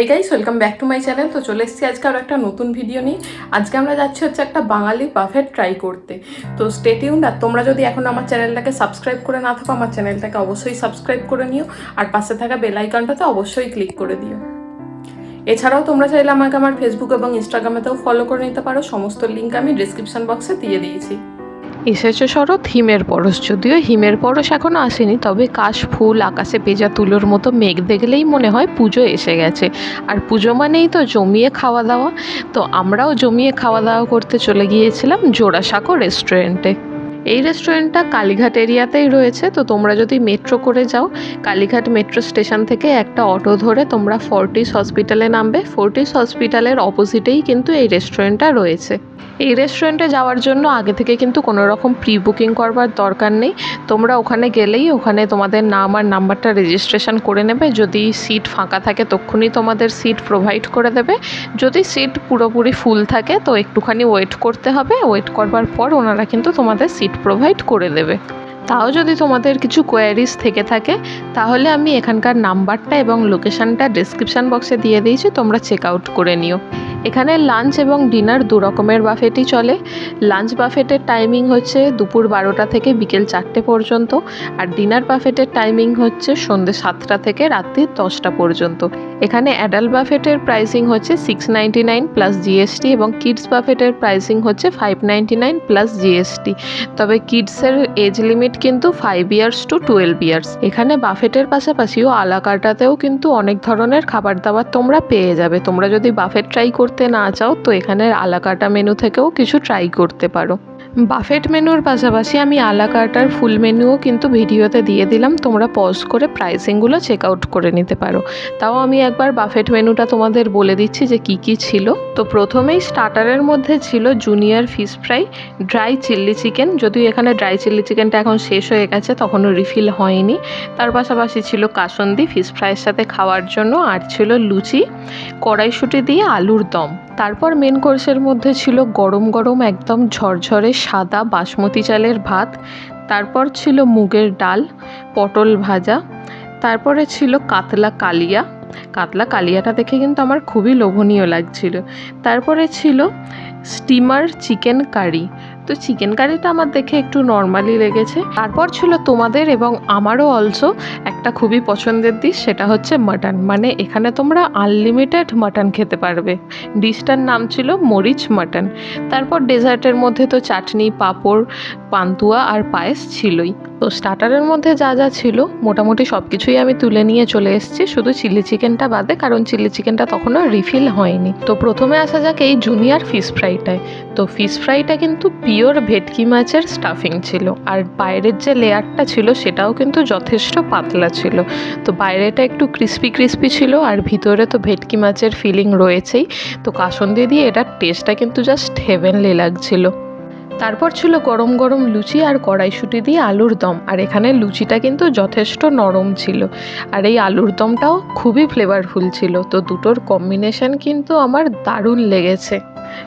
এই guys welcome back to my channel তো চলে এসেছি আজকে আরও একটা নতুন ভিডিও নিয়ে। আজকে আমরা যাচ্ছি হচ্ছে একটা বাঙালি বাফেট ট্রাই করতে। তো স্টেটিউন আর তোমরা যদি এখন আমার চ্যানেলটাকে সাবস্ক্রাইব করে না থাকো, আমার চ্যানেলটাকে অবশ্যই সাবস্ক্রাইব করে নিও। আর পাশে থাকা বেল আইকনটাতে অবশ্যই ক্লিক করে দিও। এছাড়াও তোমরা চাইলে আমাকে আমার ফেসবুক এবং ইনস্টাগ্রামেতেও ফলো করে নিতে পারো। সমস্ত লিঙ্ক আমি ডিসক্রিপশন বক্সে দিয়ে দিয়েছি। এসেছে শরৎ, হিমের পরশ। যদিও হিমের পরশ এখনও আসেনি, তবে কাশ, ফুল, আকাশে পেঁজা তুলোর মতো মেঘ দেখলেই মনে হয় পুজো এসে গেছে। আর পুজো মানেই তো জমিয়ে খাওয়া দাওয়া। তো আমরাও জমিয়ে খাওয়া দাওয়া করতে চলে গিয়েছিলাম জোড়াসাঁকো রেস্টুরেন্টে। এই রেস্টুরেন্টটা কালীঘাট এরিয়াতেই রয়েছে, তো তোমরা যদি মেট্রো করে যাও, কালীঘাট মেট্রো স্টেশন থেকে একটা অটো ধরে তোমরা ফোর্টিস হসপিটালে নামবে। ফোর্টিস হসপিটালের অপোজিটেই কিন্তু এই রেস্টুরেন্টটা রয়েছে। এই রেস্টুরেন্টে যাওয়ার জন্য আগে থেকে কিন্তু কোনো রকম প্রি বুকিং করবার দরকার নেই। তোমরা ওখানে গেলেই ওখানে তোমাদের নাম আর নাম্বারটা রেজিস্ট্রেশন করে নেবে। যদি সিট ফাঁকা থাকে তক্ষুনি তোমাদের সিট প্রোভাইড করে দেবে। যদি সিট পুরোপুরি ফুল থাকে তো একটুখানি ওয়েট করতে হবে। ওয়েট করবার পর ওনারা কিন্তু তোমাদের সিট প্রোভাইড করে দেবে। তাও যদি তোমাদের কিছু কোয়ারিজ থেকে থাকে, তাহলে আমি এখানকার নাম্বারটা এবং লোকেশানটা ডিসক্রিপশান বক্সে দিয়ে দিয়েছি। তোমরা চেক আউট করে নিও। এখানে লাঞ্চ এবং ডিনার দু রকমের বাফেটই চলে। লাঞ্চ বাফেটের টাইমিং হচ্ছে দুপুর বারোটা থেকে বিকেল চারটে পর্যন্ত। আর ডিনার বাফেটের টাইমিং হচ্ছে সন্ধ্যে সাতটা থেকে রাত্রি দশটা পর্যন্ত। এখানে অ্যাডাল্ট বাফেটের প্রাইসিং হচ্ছে সিক্স নাইন প্লাস জিএসটি এবং কিডস বাফেটের প্রাইসিং হচ্ছে ফাইভ নাইন প্লাস জিএসটি তবে কিডসের এজ লিমিট কিন্তু five years to twelve years এখানে বাফেটের পাশাপাশিও আলাকাটাতেও কিন্তু অনেক ধরনের খাবার দাবার তোমরা পেয়ে যাবে। তোমরা যদি বাফেট ট্রাই করতে না চাও, তো এখানে আলাকাটা মেনু থেকেও কিছু ট্রাই করতে পারো। বাফেট মেনুর পাশাপাশি আমি আলাকাটার ফুল মেনুও কিন্তু ভিডিওতে দিয়ে দিলাম। তোমরা পজ করে প্রাইসিংগুলো চেক আউট করে নিতে পারো। তাও আমি একবার বাফেট মেনুটা তোমাদের বলে দিচ্ছি যে কি কি ছিল। তো প্রথমেই স্টার্টারের মধ্যে ছিল junior fish fry dry chilli chicken যদিও এখানে ড্রাই চিল্লি চিকেনটা এখন শেষ হয়ে গেছে, তখনও রিফিল হয়নি। তার পাশাপাশি ছিল কাসন্দি ফিশ ফ্রাইয়ের সাথে খাওয়ার জন্য। আর ছিল লুচি, কড়াইশুঁটি দিয়ে আলুর দম। তারপর মেন কোর্সের মধ্যে ছিল গরম গরম একদম ঝরঝরে সাদা বাসমতি চালের ভাত, তারপর ছিল মুগের ডাল, পটল ভাজা, তারপরে ছিল কাতলা কালিয়া। কাতলা কালিয়াটা দেখে কিন্তু আমার খুবই লোভনীয় লাগছিল। তারপরে ছিল স্টিমার চিকেন কারি তো চিকেন কারিটা আমার দেখে একটু নর্মালি লেগেছে। তারপর ছিল তোমাদের এবং আমারও অলসো একটা খুবই পছন্দের ডিশ সেটা হচ্ছে মাটন মানে এখানে তোমরা আনলিমিটেড মাটন খেতে পারবে। ডিশটার নাম ছিল মরিচ মাটন তারপর ডেজার্টের মধ্যে তো চাটনি, পাঁপড়, পান্তুয়া আর পায়েস ছিলই। তো স্টার্টারের মধ্যে যা যা ছিল, মোটামুটি সব কিছুই আমি তুলে নিয়ে চলে এসেছি। শুধু চিলি চিকেনটা বাদে, কারণ চিলি চিকেনটা তখনও রিফিল হয়নি। তো প্রথমে আসা যাক এই জুনিয়র ফিশ ফ্রাইটায় তো ফিশ ফ্রাইটা কিন্তু পিওর ভেটকি মাছের স্টাফিং ছিল। আর বাইরের যে লেয়ারটা ছিল, সেটাও কিন্তু যথেষ্ট পাতলা ছিল। তো বাইরেটা একটু ক্রিস্পি ক্রিস্পি ছিল, আর ভিতরে তো ভেটকি মাছের ফিলিং রয়েছেই। তো কাসন দিয়ে দিয়ে এটার টেস্টটা কিন্তু জাস্ট হেভেনলি লাগছিল। তারপর ছিল গরম গরম লুচি আর কড়াইশুটি দিয়ে আলুর দম। আর এখানে লুচিটা কিন্তু যথেষ্ট নরম ছিল। আর এই আলুর দমটাও খুবই ফ্লেভারফুল ছিল। তো দুটোর কম্বিনেশন কিন্তু আমার দারুণ লেগেছে।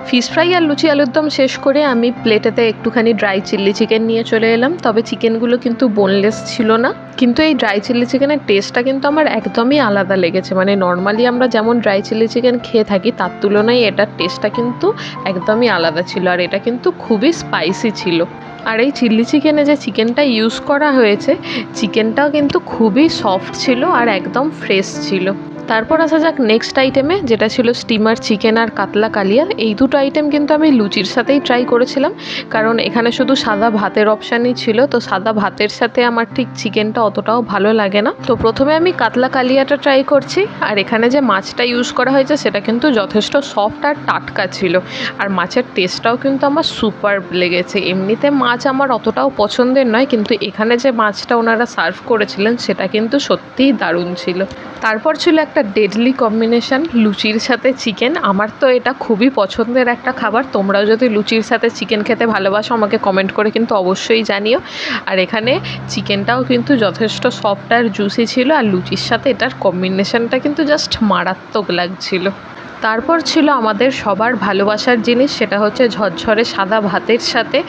ফিশ ফ্রাই আর লুচি আলুর দম শেষ করে আমি প্লেটেতে একটুখানি ড্রাই চিল্লি চিকেন নিয়ে চলে এলাম। তবে চিকেনগুলো কিন্তু বোনলেস ছিল না। কিন্তু এই ড্রাই চিলি চিকেনের টেস্টটা কিন্তু আমার একদমই আলাদা লেগেছে। মানে নর্মালি আমরা যেমন ড্রাই চিলি চিকেন খেয়ে থাকি, তার তুলনায় এটার টেস্টটা কিন্তু একদমই আলাদা ছিল আর এটা কিন্তু খুবই স্পাইসি ছিল। আর এই চিলি চিকেনে যে চিকেনটা ইউজ করা হয়েছে চিকেনটাও কিন্তু খুবই সফট ছিল আর একদম ফ্রেশ ছিল। তারপর আসা যাক নেক্সট আইটেমে যেটা ছিল স্টিমার চিকেন আর কাতলা কালিয়া। এই দুটো আইটেম কিন্তু আমি লুচির সাথেই ট্রাই করেছিলাম, কারণ এখানে শুধু সাদা ভাতের অপশানই ছিল। তো সাদা ভাতের সাথে আমার ঠিক চিকেনটা অতটাও ভালো লাগে না। তো প্রথমে আমি কাতলা কালিয়াটা ট্রাই করছি, আর এখানে যে মাছটা ইউজ করা হয়েছে, সেটা কিন্তু যথেষ্ট সফট আর টাটকা ছিল। আর মাছের টেস্টটাও কিন্তু আমার সুপার লেগেছে। এমনিতে মাছ আমার অতটাও পছন্দের নয়, কিন্তু এখানে যে মাছটা ওনারা সার্ভ করেছিলেন, সেটা কিন্তু সত্যিই দারুণ ছিল। তারপর ছিল একটা ডেডলি কম্বিনেশন লুচির সাথে চিকেন আমার তো এটা খুবই পছন্দের একটা খাবার। তোমরাও যদি লুচির সাথে চিকেন খেতে ভালোবাসো, আমাকে কমেন্ট করে কিন্তু অবশ্যই জানিও। আর এখানে চিকেনটাও কিন্তু যথেষ্ট সফট আর জুসি ছিল, আর লুচির সাথে এটার কম্বিনেশনটা কিন্তু জাস্ট মারাত্মক লাগছিল। তারপর ছিল আমাদের সবার ভালোবাসার জিনিস, সেটা হচ্ছে ঝরঝরে সাদা ভাতের সাথে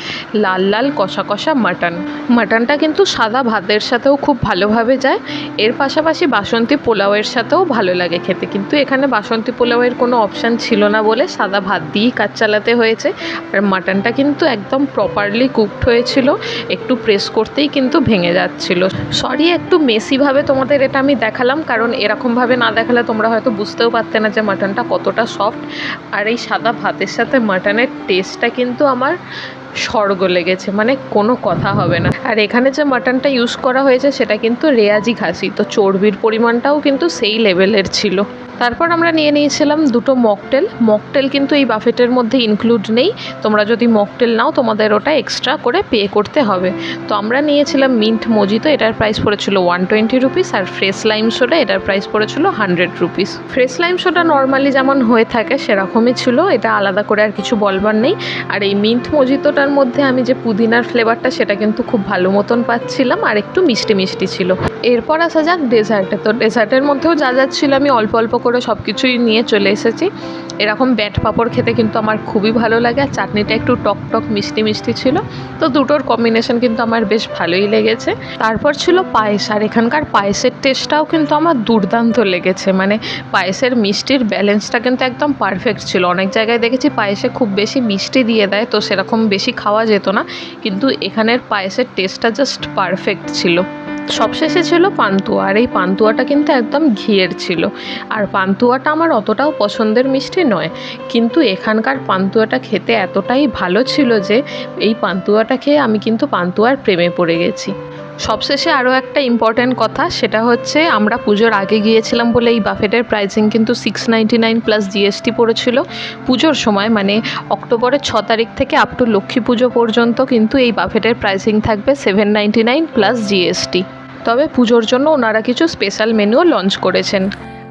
লাল লাল কষা কষা মাটন। মাটনটা কিন্তু সাদা ভাতের সাথেও খুব ভালোভাবে যায়, এর পাশাপাশি বাসন্তী পোলাওয়ের সাথেও ভালো লাগে খেতে। কিন্তু এখানে বাসন্তী পোলাওয়ের কোনো অপশান ছিল না বলে সাদা ভাত দিয়েই কাজ চালাতে হয়েছে। আর মাটনটা কিন্তু একদম প্রপারলি কুকড হয়েছিল, একটু প্রেস করতেই কিন্তু ভেঙে যাচ্ছিল। সরি একটু মেসিভাবে তোমাদের এটা আমি দেখালাম, কারণ এরকমভাবে না দেখালে তোমরা হয়তো বুঝতেও পারতে না যে মাটনটা কতটা সফট আর এই সাদা ভাতের সাথে মাটনের টেস্টটা কিন্তু আমার স্বর্গ লেগেছে মানে কোনো কথা হবে না। আর এখানে যে মাটনটা ইউজ করা হয়েছে, সেটা কিন্তু রেয়াজি খাসি, তো চর্বির পরিমাণটাও কিন্তু সেই লেভেলের ছিল। তারপর আমরা নিয়ে নিয়েছিলাম দুটো মকটেল। মকটেল কিন্তু এই বাফেটের মধ্যে ইনক্লুড নেই। তোমরা যদি মকটেল নাও, তোমাদের ওটা এক্সট্রা করে পে করতে হবে। তো আমরা নিয়েছিলাম মিন্ট মজিতো এটার প্রাইস পড়েছিল ওয়ান টোয়েন্টি রুপিস আর ফ্রেশ লাইম সোডা এটার প্রাইস পড়েছিল hundred rupees fresh lime soda normally যেমন হয়ে থাকে, সেরকমই ছিল। এটা আলাদা করে আর কিছু বলবার নেই। আর এই মিন্ট মজিতোটার মধ্যে আমি যে পুদিনার ফ্লেভারটা সেটা কিন্তু খুব ভালো মতন পাচ্ছিলাম আর একটু মিষ্টি মিষ্টি ছিল। এরপর আসা যাক ডেজার্টে তো ডেজার্টের মধ্যেও যা যা ছিল, আমি অল্প অল্প করে সব কিছুই নিয়ে চলে এসেছি। এরকম ব্যাট পাঁপড় খেতে কিন্তু আমার খুবই ভালো লাগে, আর চাটনিটা একটু টক টক মিষ্টি মিষ্টি ছিল। তো দুটোর কম্বিনেশন কিন্তু আমার বেশ ভালোই লেগেছে। তারপর ছিল পায়েস, আর এখানকার পায়েসের টেস্টটাও কিন্তু আমার দুর্দান্ত লেগেছে। মানে পায়েসের মিষ্টির ব্যালেন্সটা কিন্তু একদম পারফেক্ট ছিল। অনেক জায়গায় দেখেছি পায়েসে খুব বেশি মিষ্টি দিয়ে দেয়, তো সেরকম বেশি খাওয়া যেত না। কিন্তু এখানের পায়েসের টেস্টটা জাস্ট পারফেক্ট ছিল। সবশেষে ছিল পান্তুয়া, আর এই পান্তুয়াটা কিন্তু একদম ঘিয়ের ছিল। আর পান্তুয়াটা আমার অতটাও পছন্দের মিষ্টি নয়, কিন্তু এখানকার পান্তুয়াটা খেতে এতটাই ভালো ছিল যে, এই পান্তুয়াটা খেয়ে আমি কিন্তু পান্তুয়ার প্রেমে পড়ে গেছি। সবশেষে আরও একটা ইম্পর্ট্যান্ট কথা, সেটা হচ্ছে আমরা পুজোর আগে গিয়েছিলাম বলে এই বাফেটের প্রাইসিং কিন্তু six ninety nine plus GST পড়েছিল। পুজোর সময় মানে অক্টোবরের ছ তারিখ থেকে আপ টু লক্ষ্মী পুজো পর্যন্ত কিন্তু এই বাফেটের প্রাইসিং থাকবে seven ninety nine plus GST তবে পুজোর জন্য ওনারা কিছু স্পেশাল মেনুও লঞ্চ করেছেন।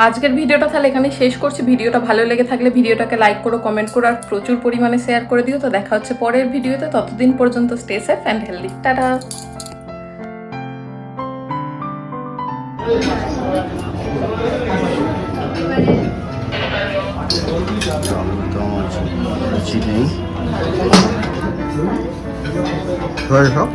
আজকের ভিডিওটা তাহলে এখানে শেষ করছি। ভিডিওটা ভালো লেগে থাকলে ভিডিওটাকে লাইক করো কমেন্ট করো আর প্রচুর পরিমাণে শেয়ার করে দিও। তো দেখা হচ্ছে পরের ভিডিওতে। ততদিন পর্যন্ত stay safe and healthy tata! একদম আছে রুচি নেই ধরে সব